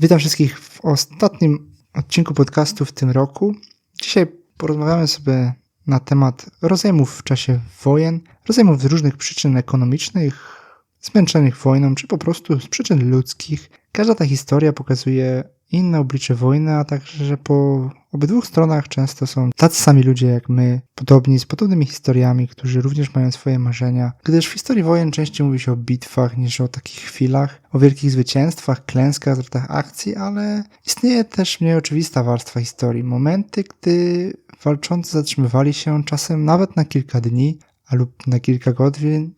Witam wszystkich w ostatnim odcinku podcastu w tym roku. Dzisiaj porozmawiamy sobie na temat rozejmów w czasie wojen, rozejmów z różnych przyczyn ekonomicznych, zmęczonych wojną, czy po prostu z przyczyn ludzkich. Każda ta historia pokazuje inne oblicze wojny, a także, że po obydwu stronach często są tacy sami ludzie jak my, podobni, z podobnymi historiami, którzy również mają swoje marzenia. Gdyż w historii wojen częściej mówi się o bitwach niż o takich chwilach, o wielkich zwycięstwach, klęskach, zwrotach akcji, ale istnieje też mniej oczywista warstwa historii. Momenty, gdy walczący zatrzymywali się czasem nawet na kilka dni, a lub na kilka godzin.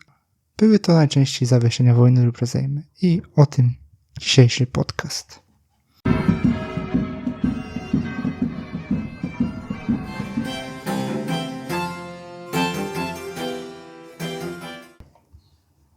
Były to najczęściej zawieszenia wojny lub rozejmy. I o tym dzisiejszy podcast.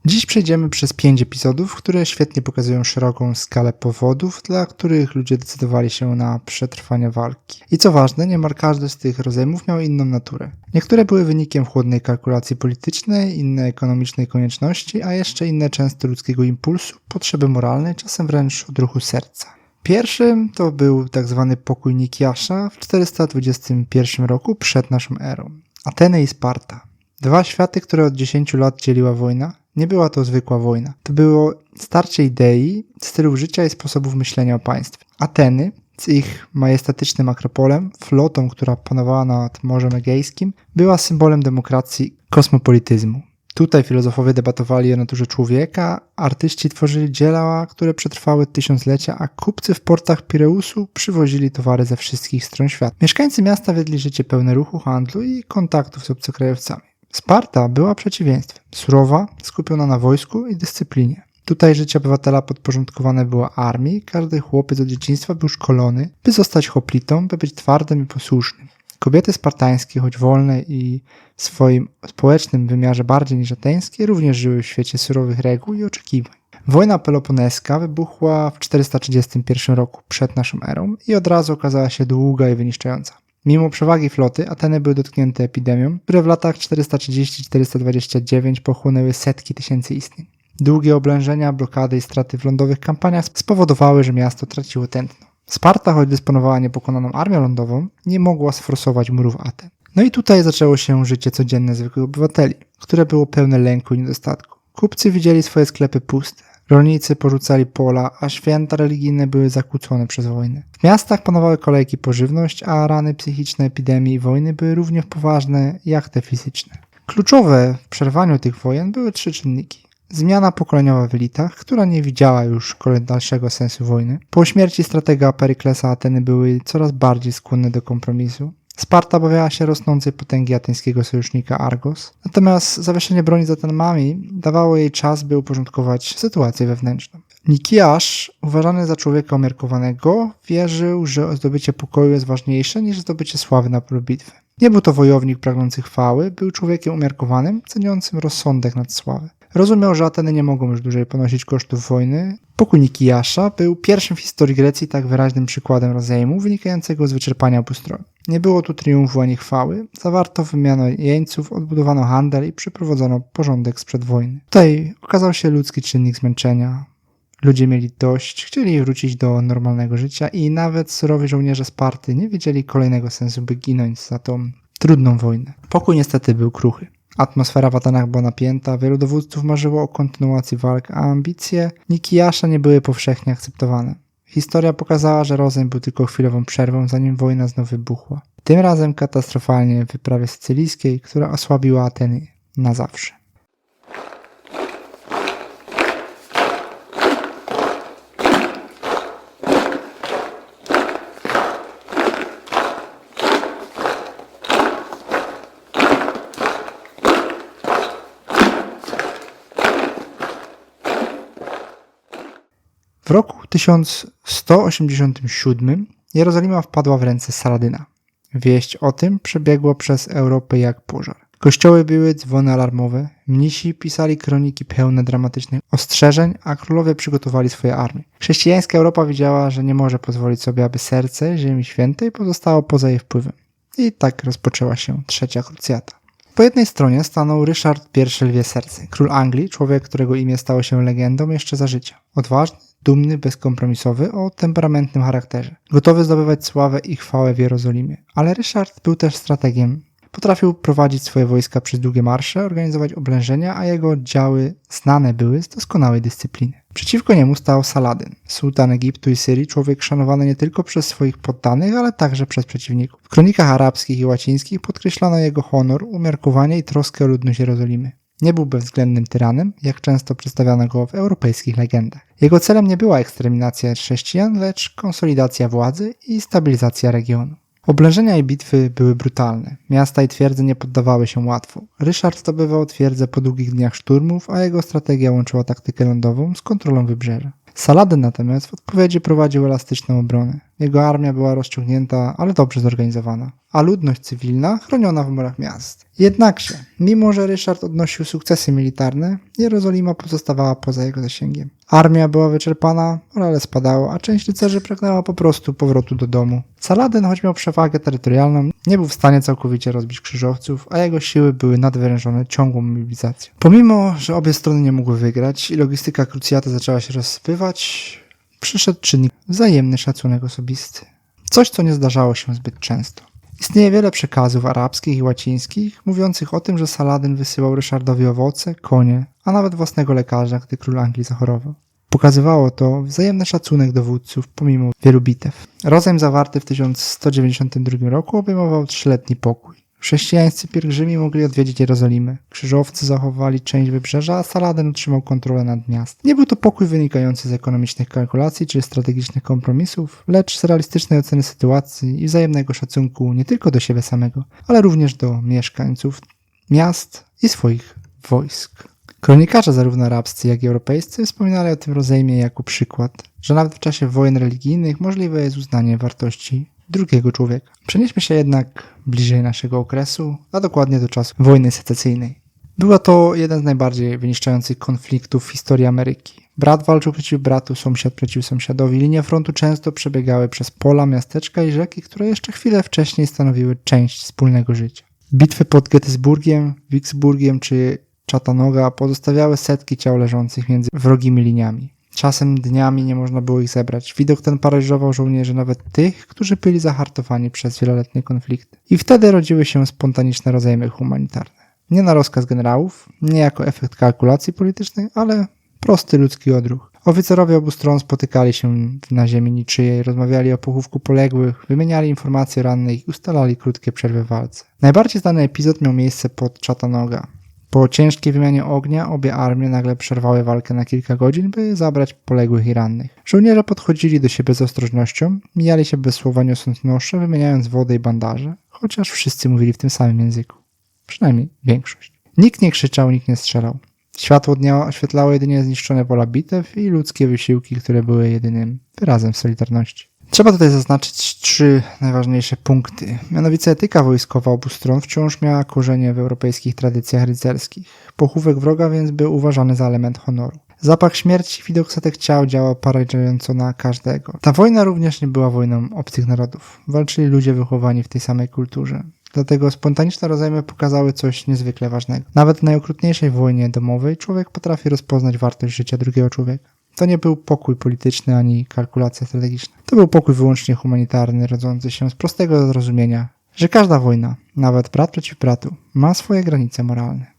Dziś przejdziemy przez pięć epizodów, które świetnie pokazują szeroką skalę powodów, dla których ludzie decydowali się na przetrwanie walki. I co ważne, niemal każdy z tych rozejmów miał inną naturę. Niektóre były wynikiem chłodnej kalkulacji politycznej, inne ekonomicznej konieczności, a jeszcze inne często ludzkiego impulsu, potrzeby moralnej, czasem wręcz odruchu serca. Pierwszym to był. Tak pokój Nikiasza w 421 roku przed naszą erą. Ateny i Sparta. Dwa światy, które od 10 lat dzieliła wojna, nie była to zwykła wojna. To było starcie idei, stylów życia i sposobów myślenia o państwie. Ateny z ich majestatycznym akropolem, flotą, która panowała nad Morzem Egejskim, była symbolem demokracji kosmopolityzmu. Tutaj filozofowie debatowali o naturze człowieka, artyści tworzyli dzieła, które przetrwały tysiąclecia, a kupcy w portach Pireusu przywozili towary ze wszystkich stron świata. Mieszkańcy miasta wiedli życie pełne ruchu, handlu i kontaktów z obcokrajowcami. Sparta była przeciwieństwem. Surowa, skupiona na wojsku i dyscyplinie. Tutaj życie obywatela podporządkowane było armii, każdy chłopiec od dzieciństwa był szkolony, by zostać hoplitą, by być twardym i posłusznym. Kobiety spartańskie, choć wolne i w swoim społecznym wymiarze bardziej niż ateńskie, również żyły w świecie surowych reguł i oczekiwań. Wojna peloponeska wybuchła w 431 roku przed naszą erą i od razu okazała się długa i wyniszczająca. Mimo przewagi floty, Ateny były dotknięte epidemią, które w latach 430-429 pochłonęły setki tysięcy istnień. Długie oblężenia, blokady i straty w lądowych kampaniach spowodowały, że miasto traciło tętno. Sparta, choć dysponowała niepokonaną armią lądową, nie mogła sforsować murów Aten. No i tutaj zaczęło się życie codzienne zwykłych obywateli, które było pełne lęku i niedostatku. Kupcy widzieli swoje sklepy puste, Rolnicy porzucali pola, a święta religijne były zakłócone przez wojnę. W miastach panowały kolejki po żywność, a rany psychiczne epidemii i wojny były równie poważne jak te fizyczne. Kluczowe w przerwaniu tych wojen były trzy czynniki. Zmiana pokoleniowa w elitach, która nie widziała już dalszego sensu wojny. Po śmierci stratega Peryklesa Ateny były coraz bardziej skłonne do kompromisu. Sparta obawiała się rosnącej potęgi ateńskiego sojusznika Argos, natomiast zawieszenie broni za Atenami dawało jej czas, by uporządkować sytuację wewnętrzną. Nikiasz, uważany za człowieka umiarkowanego, wierzył, że zdobycie pokoju jest ważniejsze niż zdobycie sławy na polu bitwy. Nie był to wojownik pragnący chwały, był człowiekiem umiarkowanym, ceniącym rozsądek nad sławę. Rozumiał, że Ateny nie mogą już dłużej ponosić kosztów wojny. Pokój Nikijasza był pierwszym w historii Grecji tak wyraźnym przykładem rozejmu wynikającego z wyczerpania obu stron. Nie było tu triumfu ani chwały, zawarto wymianę jeńców, odbudowano handel i przeprowadzono porządek sprzed wojny. Tutaj okazał się ludzki czynnik zmęczenia. Ludzie mieli dość, chcieli wrócić do normalnego życia i nawet surowi żołnierze Sparty nie wiedzieli kolejnego sensu, by ginąć za tą trudną wojnę. Pokój niestety był kruchy. Atmosfera w Atenach była napięta, wielu dowódców marzyło o kontynuacji walk, a ambicje Nikijasza nie były powszechnie akceptowane. Historia pokazała, że rozejm był tylko chwilową przerwą, zanim wojna znów wybuchła. Tym razem katastrofalnie w wyprawie sycylijskiej, która osłabiła Ateny na zawsze. W roku 1187 Jerozolima wpadła w ręce Saladyna. Wieść o tym przebiegła przez Europę jak pożar. Kościoły były dzwony alarmowe, mnisi pisali kroniki pełne dramatycznych ostrzeżeń, a królowie przygotowali swoje armie. Chrześcijańska Europa widziała, że nie może pozwolić sobie, aby serce Ziemi Świętej pozostało poza jej wpływem. I tak rozpoczęła się trzecia krucjata. Po jednej stronie stanął Ryszard I Lwie Serce, król Anglii, człowiek, którego imię stało się legendą jeszcze za życia. Odważny, dumny, bezkompromisowy, o temperamentnym charakterze, gotowy zdobywać sławę i chwałę w Jerozolimie. Ale Ryszard był też strategiem. Potrafił prowadzić swoje wojska przez długie marsze, organizować oblężenia, a jego oddziały znane były z doskonałej dyscypliny. Przeciwko niemu stał Saladyn, sułtan Egiptu i Syrii, człowiek szanowany nie tylko przez swoich poddanych, ale także przez przeciwników. W kronikach arabskich i łacińskich podkreślano jego honor, umiarkowanie i troskę o ludność Jerozolimy. Nie był bezwzględnym tyranem, jak często przedstawiano go w europejskich legendach. Jego celem nie była eksterminacja chrześcijan, lecz konsolidacja władzy i stabilizacja regionu. Oblężenia i bitwy były brutalne. Miasta i twierdze nie poddawały się łatwo. Ryszard zdobywał twierdzę po długich dniach szturmów, a jego strategia łączyła taktykę lądową z kontrolą wybrzeża. Saladyn natomiast w odpowiedzi prowadził elastyczną obronę. Jego armia była rozciągnięta, ale dobrze zorganizowana, a ludność cywilna chroniona w murach miast. Jednakże, mimo że Ryszard odnosił sukcesy militarne, Jerozolima pozostawała poza jego zasięgiem. Armia była wyczerpana, morale spadało, a część rycerzy pragnęła po prostu powrotu do domu. Saladyn, choć miał przewagę terytorialną, nie był w stanie całkowicie rozbić krzyżowców, a jego siły były nadwyrężone ciągłą mobilizacją. Pomimo, że obie strony nie mogły wygrać i logistyka krucjaty zaczęła się rozsypywać, przyszedł czynnik wzajemny szacunek osobisty. Coś, co nie zdarzało się zbyt często. Istnieje wiele przekazów arabskich i łacińskich mówiących o tym, że Saladyn wysyłał Ryszardowi owoce, konie, a nawet własnego lekarza, gdy król Anglii zachorował. Pokazywało to wzajemny szacunek dowódców pomimo wielu bitew. Rozejm zawarty w 1192 roku obejmował trzyletni pokój. Chrześcijańscy pielgrzymi mogli odwiedzić Jerozolimę. Krzyżowcy zachowali część wybrzeża, a Saladyn utrzymał kontrolę nad miast. Nie był to pokój wynikający z ekonomicznych kalkulacji czy strategicznych kompromisów, lecz z realistycznej oceny sytuacji i wzajemnego szacunku nie tylko do siebie samego, ale również do mieszkańców miast i swoich wojsk. Kronikarze zarówno arabscy, jak i europejscy wspominali o tym rozejmie jako przykład, że nawet w czasie wojen religijnych możliwe jest uznanie wartości drugiego człowieka. Przenieśmy się jednak bliżej naszego okresu, a dokładnie do czasu wojny secesyjnej. Była to jeden z najbardziej wyniszczających konfliktów w historii Ameryki. Brat walczył przeciw bratu, sąsiad przeciw sąsiadowi. Linie frontu często przebiegały przez pola, miasteczka i rzeki, które jeszcze chwilę wcześniej stanowiły część wspólnego życia. Bitwy pod Gettysburgiem, Vicksburgiem czy Chattanooga pozostawiały setki ciał leżących między wrogimi liniami. Czasem dniami nie można było ich zebrać. Widok ten paraliżował żołnierzy, nawet tych, którzy byli zahartowani przez wieloletnie konflikty. I wtedy rodziły się spontaniczne rozejmy humanitarne. Nie na rozkaz generałów, nie jako efekt kalkulacji politycznej, ale prosty ludzki odruch. Oficerowie obu stron spotykali się na ziemi niczyjej, rozmawiali o pochówku poległych, wymieniali informacje rannych i ustalali krótkie przerwy w walce. Najbardziej znany epizod miał miejsce pod Chattanooga. Po ciężkiej wymianie ognia obie armie nagle przerwały walkę na kilka godzin, by zabrać poległych i rannych. Żołnierze podchodzili do siebie z ostrożnością, mijali się bez słowa niosąc nosze, wymieniając wodę i bandaże, chociaż wszyscy mówili w tym samym języku. Przynajmniej większość. Nikt nie krzyczał, nikt nie strzelał. Światło dnia oświetlało jedynie zniszczone pola bitew i ludzkie wysiłki, które były jedynym wyrazem solidarności. Trzeba tutaj zaznaczyć trzy najważniejsze punkty. Mianowicie etyka wojskowa obu stron wciąż miała korzenie w europejskich tradycjach rycerskich. Pochówek wroga więc był uważany za element honoru. Zapach śmierci, widok setek ciał działał paraliżująco na każdego. Ta wojna również nie była wojną obcych narodów. Walczyli ludzie wychowani w tej samej kulturze. Dlatego spontaniczne rozejmy pokazały coś niezwykle ważnego. Nawet w najokrutniejszej wojnie domowej człowiek potrafi rozpoznać wartość życia drugiego człowieka. To nie był pokój polityczny ani kalkulacja strategiczna. To był pokój wyłącznie humanitarny, rodzący się z prostego zrozumienia, że każda wojna, nawet brat przeciw bratu, ma swoje granice moralne.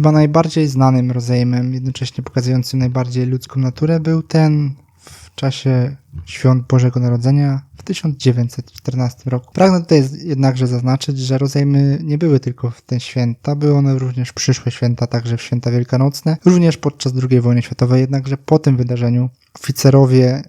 Chyba najbardziej znanym rozejmem, jednocześnie pokazującym najbardziej ludzką naturę, był ten w czasie świąt Bożego Narodzenia w 1914 roku. Pragnę tutaj jednakże zaznaczyć, że rozejmy nie były tylko w te święta, były one również przyszłe święta, także w święta wielkanocne, również podczas II wojny światowej, jednakże po tym wydarzeniu oficerowie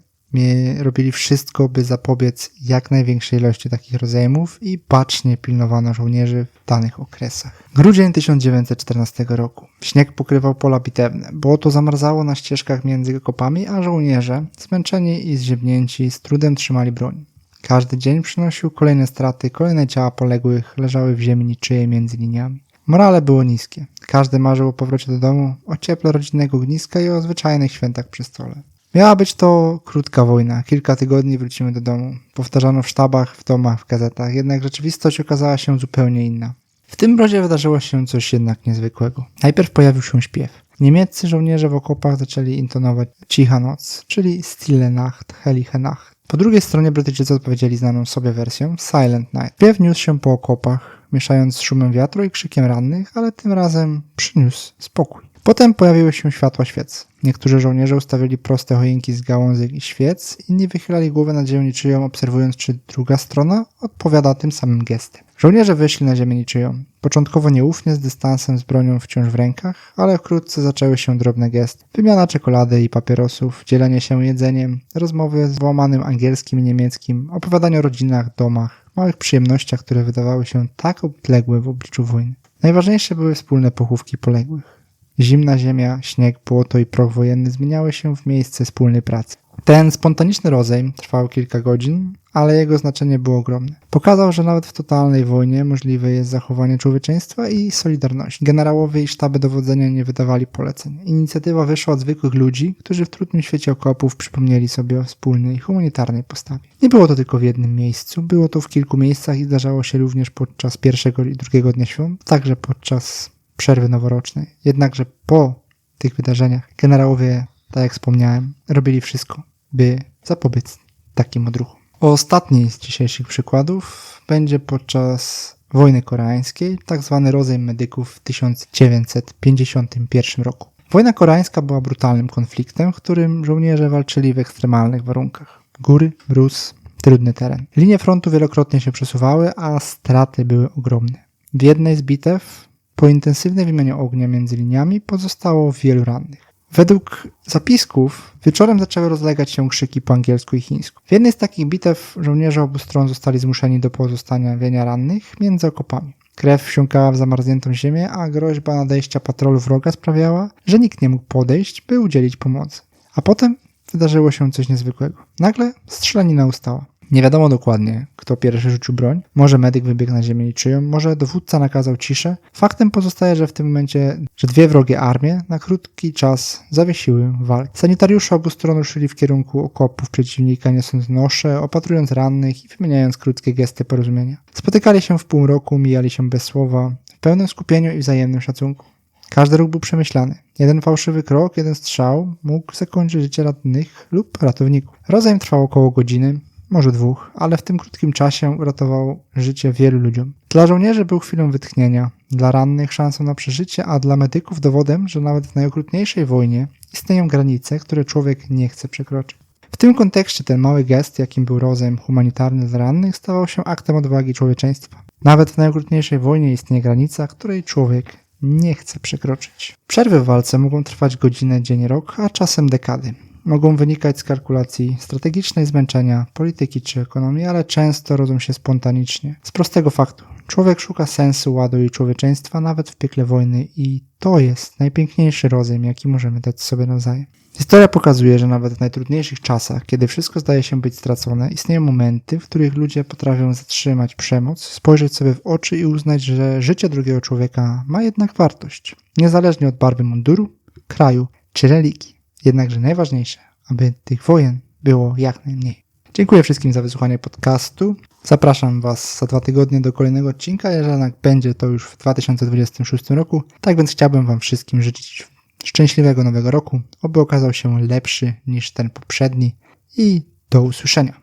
robili wszystko, by zapobiec jak największej ilości takich rozejmów i bacznie pilnowano żołnierzy w danych okresach. Grudzień 1914 roku. Śnieg pokrywał pola bitewne. Błoto zamarzało na ścieżkach między kopami, a żołnierze, zmęczeni i zziębnięci, z trudem trzymali broń. Każdy dzień przynosił kolejne straty, kolejne ciała poległych leżały w ziemi niczyje między liniami. Morale było niskie. Każdy marzył o powrocie do domu, o cieple rodzinnego ogniska i o zwyczajnych świętach przy stole. Miała być to krótka wojna, kilka tygodni wrócimy do domu. Powtarzano w sztabach, w domach, w gazetach, jednak rzeczywistość okazała się zupełnie inna. W tym mrozie wydarzyło się coś jednak niezwykłego. Najpierw pojawił się śpiew. Niemieccy żołnierze w okopach zaczęli intonować Cicha Noc, czyli Stille Nacht, Heilige Nacht. Po drugiej stronie Brytyjczycy odpowiedzieli znaną sobie wersją Silent Night. Śpiew niósł się po okopach, mieszając z szumem wiatru i krzykiem rannych, ale tym razem przyniósł spokój. Potem pojawiły się światła świec. Niektórzy żołnierze ustawili proste choinki z gałązek i świec, inni wychylali głowę na ziemię niczyją, obserwując, czy druga strona odpowiada tym samym gestem. Żołnierze wyszli na ziemię niczyją. Początkowo nieufnie, z dystansem, z bronią wciąż w rękach, ale wkrótce zaczęły się drobne gesty. Wymiana czekolady i papierosów, dzielenie się jedzeniem, rozmowy z włamanym angielskim i niemieckim, opowiadanie o rodzinach, domach, małych przyjemnościach, które wydawały się tak odległe w obliczu wojny. Najważniejsze były wspólne pochówki poległych. Zimna ziemia, śnieg, błoto i proch wojenny zmieniały się w miejsce wspólnej pracy. Ten spontaniczny rozejm trwał kilka godzin, ale jego znaczenie było ogromne. Pokazał, że nawet w totalnej wojnie możliwe jest zachowanie człowieczeństwa i solidarności. Generałowie i sztaby dowodzenia nie wydawali poleceń. Inicjatywa wyszła od zwykłych ludzi, którzy w trudnym świecie okopów przypomnieli sobie o wspólnej, humanitarnej postawie. Nie było to tylko w jednym miejscu, było to w kilku miejscach i zdarzało się również podczas pierwszego i drugiego dnia świąt, także podczas przerwy noworocznej. Jednakże po tych wydarzeniach generałowie, tak jak wspomniałem, robili wszystko, by zapobiec takim odruchom. O ostatniej z dzisiejszych przykładów będzie podczas wojny koreańskiej, tak zwany rozejm medyków w 1951 roku. Wojna koreańska była brutalnym konfliktem, w którym żołnierze walczyli w ekstremalnych warunkach. Góry, mróz, trudny teren. Linie frontu wielokrotnie się przesuwały, a straty były ogromne. W jednej z bitew, po intensywnej wymianie ognia między liniami, pozostało wielu rannych. Według zapisków wieczorem zaczęły rozlegać się krzyki po angielsku i chińsku. W jednej z takich bitew żołnierze obu stron zostali zmuszeni do pozostawienia rannych między okopami. Krew wsiąkała w zamarzniętą ziemię, a groźba nadejścia patrolu wroga sprawiała, że nikt nie mógł podejść, by udzielić pomocy. A potem wydarzyło się coś niezwykłego. Nagle strzelanina ustała. Nie wiadomo dokładnie, kto pierwszy rzucił broń. Może medyk wybiegł na ziemię niczyją, może dowódca nakazał ciszę. Faktem pozostaje, że w tym momencie, że dwie wrogie armie na krótki czas zawiesiły walkę. Sanitariusze obu stron ruszyli w kierunku okopów przeciwnika, niosąc nosze, opatrując rannych i wymieniając krótkie gesty porozumienia. Spotykali się w pół roku, mijali się bez słowa, w pełnym skupieniu i wzajemnym szacunku. Każdy ruch był przemyślany. Jeden fałszywy krok, jeden strzał mógł zakończyć życie rannych lub ratowników. Rozejm trwał około godziny, może dwóch, ale w tym krótkim czasie uratował życie wielu ludziom. Dla żołnierzy był chwilą wytchnienia, dla rannych szansą na przeżycie, a dla medyków dowodem, że nawet w najokrutniejszej wojnie istnieją granice, które człowiek nie chce przekroczyć. W tym kontekście ten mały gest, jakim był rozejm humanitarny dla rannych, stawał się aktem odwagi człowieczeństwa. Nawet w najokrutniejszej wojnie istnieje granica, której człowiek nie chce przekroczyć. Przerwy w walce mogą trwać godzinę, dzień, rok, a czasem dekady mogą wynikać z kalkulacji strategicznej, zmęczenia, polityki czy ekonomii, ale często rodzą się spontanicznie. Z prostego faktu. Człowiek szuka sensu, ładu i człowieczeństwa nawet w piekle wojny i to jest najpiękniejszy rozejm, jaki możemy dać sobie nawzajem. Historia pokazuje, że nawet w najtrudniejszych czasach, kiedy wszystko zdaje się być stracone, istnieją momenty, w których ludzie potrafią zatrzymać przemoc, spojrzeć sobie w oczy i uznać, że życie drugiego człowieka ma jednak wartość, niezależnie od barwy munduru, kraju czy religii. Jednakże najważniejsze, aby tych wojen było jak najmniej. Dziękuję wszystkim za wysłuchanie podcastu. Zapraszam Was za dwa tygodnie do kolejnego odcinka, jeżeli będzie to już w 2026 roku. Tak więc chciałbym Wam wszystkim życzyć szczęśliwego nowego roku, oby okazał się lepszy niż ten poprzedni i do usłyszenia.